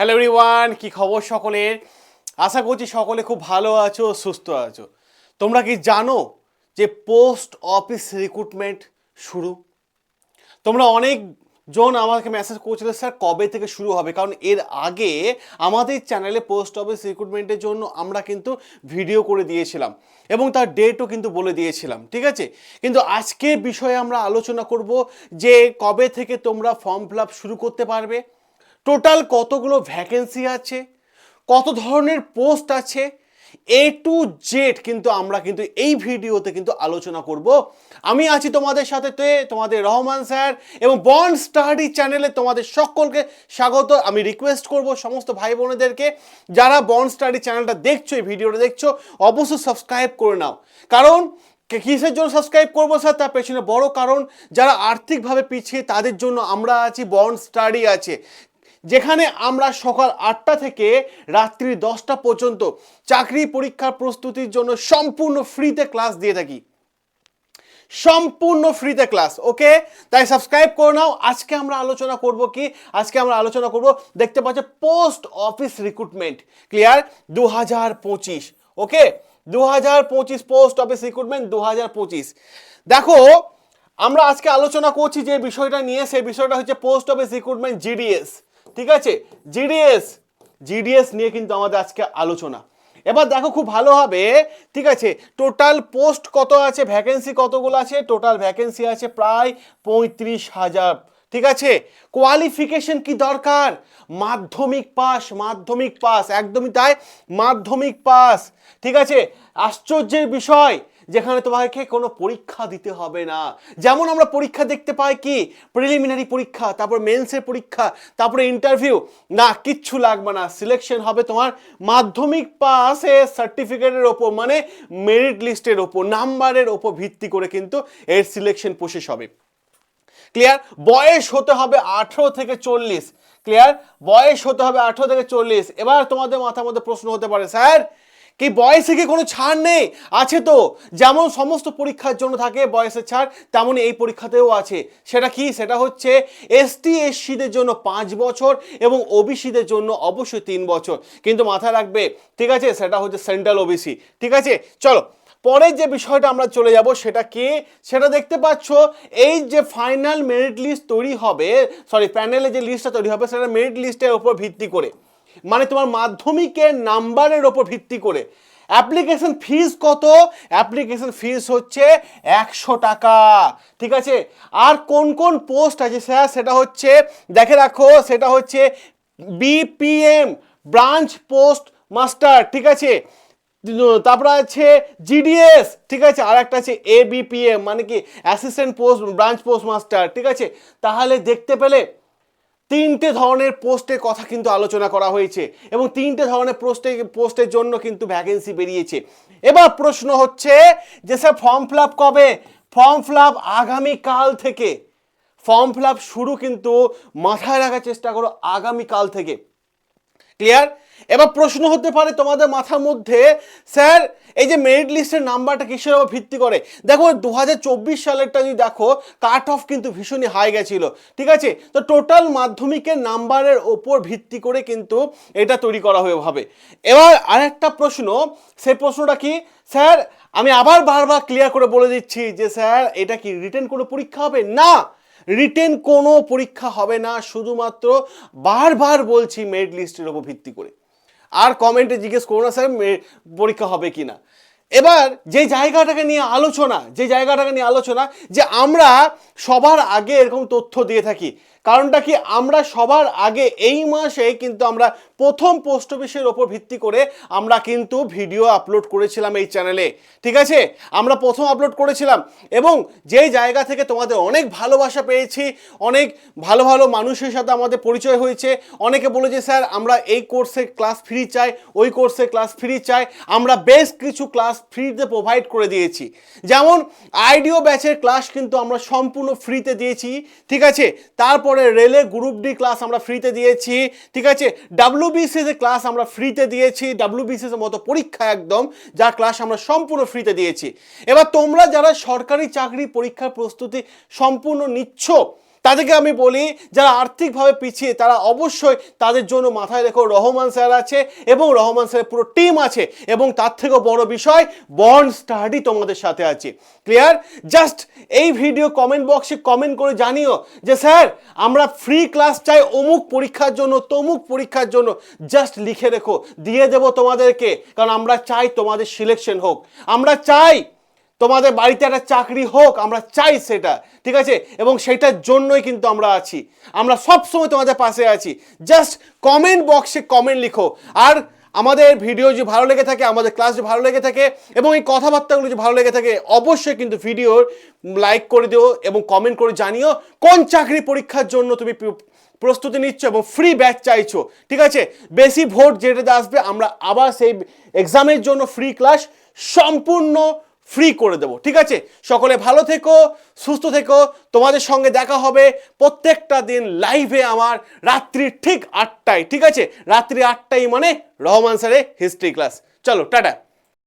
Hello everyone কি খবর সকলের? আশা করছি সকলে খুব ভালো আছো, সুস্থ আছো। তোমরা কি জানো যে পোস্ট অফিস রিক্রুটমেন্ট শুরু? তোমরা অনেক জন আমাকে মেসেজ করছিল, স্যার, কবে থেকে শুরু হবে? কারণ এর আগে আমাদের চ্যানেলে পোস্ট অফিস রিক্রুটমেন্টের জন্য আমরা কিন্তু ভিডিও করে দিয়েছিলাম এবং তার ডেটও কিন্তু বলে দিয়েছিলাম, ঠিক আছে? কিন্তু আজকে বিষয়ে আমরা আলোচনা করব যে কবে থেকে তোমরা ফর্ম ফিল শুরু করতে পারবে। টোটাল কতগুলো ভ্যাকেন্সি আছে? কত ধরনের পোস্ট আছে? এ টু জেড কিন্তু আমরা কিন্তু এই ভিডিওতে কিন্তু আলোচনা করব। আমি আছি তোমাদের সাথে তোমাদের রহমান স্যার এবং বন্ড স্টাডি চ্যানেলে তোমাদের সকলকে স্বাগত। আমি রিকোয়েস্ট করব সমস্ত ভাই বোনেদেরকে, যারা বন্ড স্টাডি চ্যানেলটা দেখছ, এই ভিডিওটা দেখছ, অবশ্যই সাবস্ক্রাইব করে নাও। কারণ কিসের জন্য সাবস্ক্রাইব করব স্যার? তার পেছনে বড় কারণ, যারা আর্থিকভাবে পিছিয়ে তাদের জন্য আমরা আছি বন্ড স্টাডি আছে। যেখানে আমরা সকাল আটটা থেকে রাত্রি দশটা পর্যন্ত চাকরি পরীক্ষার প্রস্তুতির জন্য সম্পূর্ণ ফ্রিতে ক্লাস দিয়ে থাকি। সম্পূর্ণ ফ্রিতে ক্লাস, ওকে? তাই সাবস্ক্রাইব করে নাও। আজকে আমরা আলোচনা করব কি? আজকে আমরা আলোচনা করব, দেখতে পাচ্ছ, পোস্ট অফিস রিক্রুটমেন্ট। ক্লিয়ার? দু হাজার পঁচিশ, ওকে? দু হাজার পঁচিশ পোস্ট অফিস রিক্রুটমেন্ট দু হাজার পঁচিশ। দেখো, আমরা আজকে আলোচনা করছি যে বিষয়টা নিয়ে, সেই বিষয়টা হচ্ছে পোস্ট অফিস রিক্রুটমেন্ট, জিডিএস। ঠিক আছে? জিডিএস জিডিএস নিয়ে কিন্তু আমাদের আজকে আলোচনা। এবার দেখো খুব ভালো হবে, ঠিক আছে? টোটাল পোস্ট কত আছে? ভ্যাকেন্সি কতগুলো আছে? টোটাল ভ্যাকেন্সি আছে প্রায় পঁয়ত্রিশ হাজার, ঠিক আছে? কোয়ালিফিকেশন কি দরকার? মাধ্যমিক পাস মাধ্যমিক পাস, একদমই তাই, মাধ্যমিক পাস, ঠিক আছে? আশ্চর্যের বিষয় যেখানে তোমাকে কোনো পরীক্ষা দিতে হবে না। যেমন আমরা পরীক্ষা দেখতে পাই কি? প্রিলিমিনারি পরীক্ষা, তারপর মেন্সের পরীক্ষা, তারপরে ইন্টারভিউ না, কিচ্ছু লাগবে না। সিলেকশন হবে তোমার মাধ্যমিক পাসে সার্টিফিকেটের ওপর মানে মেরিট লিস্টের ওপর নাম্বারের ওপর ভিত্তি করে কিন্তু এর সিলেকশন প্রসেস হবে। ক্লিয়ার বয়স হতে হবে আঠেরো থেকে চল্লিশ। ক্লিয়ার বয়স হতে হবে আঠেরো থেকে চল্লিশ। এবার তোমাদের মাথার মধ্যে প্রশ্ন হতে পারে, স্যার কি বয়সে কি কোনো ছাড় নেই? আছে তো। যেমন সমস্ত পরীক্ষার জন্য থাকে বয়সের ছাড়, তেমনই এই পরীক্ষাতেও আছে। সেটা কি? সেটা হচ্ছে এসটি এসসিদের জন্য পাঁচ বছর এবং ওবিসিদের জন্য অবশ্যই তিন বছর। কিন্তু মাথায় রাখবে, ঠিক আছে? সেটা হচ্ছে সেন্ট্রাল ওবিসি ঠিক আছে? চলো, পরের যে বিষয়টা আমরা চলে যাব সেটা কি? সেটা দেখতে পাচ্ছ, এই যে ফাইনাল মেরিট লিস্ট তৈরি হবে সরি প্যানেলে যে লিস্টটা তৈরি হবে, সেটা মেরিট লিস্টের উপর ভিত্তি করে। মানে তোমার মাধ্যমিকের নাম্বারের ওপর ভিত্তি করে। অ্যাপ্লিকেশন ফিস কত? অ্যাপ্লিকেশন ফিস হচ্ছে একশো টাকা। ঠিক আছে? আর কোন কোন পোস্ট আছে স্যার? সেটা হচ্ছে, দেখে রাখো, সেটা হচ্ছে বিপিএম, ব্রাঞ্চ পোস্ট মাস্টার, ঠিক আছে? তারপরে আছে জিডিএস, ঠিক আছে? আর একটা আছে এবিপিএম মানে কি, assistant post, branch post master, ঠিক আছে? তাহলে দেখতে পেলে তিনটে ধরনের পোস্টের কথা কিন্তু আলোচনা করা হয়েছে এবং তিনটে ধরনের পোস্টে, পোস্টের জন্য কিন্তু ভ্যাকেন্সি বেরিয়েছে। এবার প্রশ্ন হচ্ছে যে স্যার ফর্ম ফিল আপ কবে? ফর্ম ফিল আপ আগামীকাল থেকে। ফর্ম ফিল আপ শুরু কিন্তু মাথায় রাখার চেষ্টা করো আগামীকাল থেকে। ক্লিয়ার এবার প্রশ্ন হতে পারে তোমাদের মাথার মধ্যে, স্যার, এই যে মেরিট লিস্টের নাম্বারটা কিসের উপর ভিত্তি করে? দেখো, দুহাজার চব্বিশ সালেরটা যদি দেখো কাট অফ কিন্তু ভীষণই হাই গেছিল, ঠিক আছে? তো টোটাল মাধ্যমিকের নাম্বারের ওপর ভিত্তি করে কিন্তু এটা তৈরি করা হয়ে হবে এবার আরেকটা প্রশ্ন, সেই প্রশ্নটা কি? স্যার, আমি আবার বারবার ক্লিয়ার করে বলে দিচ্ছি যে, স্যার, এটা কি রিটেন কোনো পরীক্ষা হবে? না! রিটেন কোনো পরীক্ষা হবে না, শুধুমাত্র বারবার বলছি মেরিট লিস্টের ওপর ভিত্তি করে। আর কমেন্টে জিজ্ঞেস করো না স্যার পরীক্ষা হবে কি না এবার যে জায়গাটাকে নিয়ে আলোচনা, যে জায়গাটাকে নিয়ে আলোচনা, যে আমরা সবার আগে এরকম তথ্য দিয়ে থাকি। কারণটা কি? আমরা সবার আগে এই মাসে কিন্তু আমরা প্রথম পোস্ট অফিসের ওপর ভিত্তি করে আমরা কিন্তু ভিডিও আপলোড করেছিলাম এই চ্যানেলে ঠিক আছে? আমরা প্রথম আপলোড করেছিলাম এবং যেই জায়গা থেকে তোমাদের অনেক ভালোবাসা পেয়েছি, অনেক ভালো ভালো মানুষের সাথে আমাদের পরিচয় হয়েছে, অনেকে বলেছে স্যার, আমরা এই কোর্সে ক্লাস ফ্রি চাই, ওই কোর্সে ক্লাস ফ্রি চাই, আমরা বেশ কিছু ক্লাস ফ্রিতে প্রোভাইড করে দিয়েছি। যেমন আইডিও ব্যাচের ক্লাস কিন্তু আমরা সম্পূর্ণ ফ্রিতে দিয়েছি, ঠিক আছে? তারপরে রেলে গ্রুপ ডি ক্লাস আমরা ফ্রিতে দিয়েছি, ঠিক আছে? ডাব্লিউবিসিএস এর ক্লাস আমরা ফ্রিতে দিয়েছি ডাব্লিউবিসিএস এর মতো পরীক্ষা একদম যা ক্লাস আমরা সম্পূর্ণ ফ্রিতে দিয়েছি। এবার তোমরা যারা সরকারি চাকরি পরীক্ষার প্রস্তুতি সম্পূর্ণ নিচ্ছ তাদেরকে আমি বলি, যারা আর্থিকভাবে পিছিয়ে, তারা অবশ্যই তাদের জন্য মাথায় রেখো রহমান স্যার আছে এবং রহমান স্যারের পুরো টিম আছে এবং তার থেকেও বড় বিষয়, বন্ড স্টাডি তোমাদের সাথে আছে। ক্লিয়ার জাস্ট এই ভিডিও কমেন্ট বক্সে কমেন্ট করে জানিও যে, স্যার, আমরা ফ্রি ক্লাস চাই, অমুক পরীক্ষার জন্য, তমুক পরীক্ষার জন্য। জাস্ট লিখে রেখো, দিয়ে দেবো তোমাদেরকে, কারণ আমরা চাই তোমাদের সিলেকশন হোক। আমরা চাই তোমাদের বাড়িতে একটা চাকরি হোক, আমরা চাই সেটা, ঠিক আছে? এবং সেটার জন্যই কিন্তু আমরা আছি। আমরা সব সময় তোমাদের পাশে আছি। জাস্ট কমেন্ট বক্সে কমেন্ট লিখো। আর আমাদের ভিডিও যে ভালো লেগে থাকে, আমাদের ক্লাস যে ভালো লেগে থাকে, এবং এই কথাবার্তাগুলো যদি ভালো লেগে থাকে, অবশ্যই কিন্তু ভিডিওর লাইক করে দিও এবং কমেন্ট করে জানিও কোন চাকরি পরীক্ষার জন্য তুমি প্রস্তুতি নিচ্ছ এবং ফ্রি ব্যাচ চাইছো, ঠিক আছে? বেশি ভোট যেটাতে আসবে, আমরা আবার সেই এক্সামের জন্য ফ্রি ক্লাস সম্পূর্ণ ফ্রি করে দেবো, ঠিক আছে? সকলে ভালো থেকো, সুস্থ থেকো। তোমাদের সঙ্গে দেখা হবে প্রত্যেকটা দিন লাইভে আমার রাত্রি ঠিক আটটায়, ঠিক আছে? রাত্রি আটটায় মানে রহমান স্যারে হিস্ট্রি ক্লাস চলো, টাটা।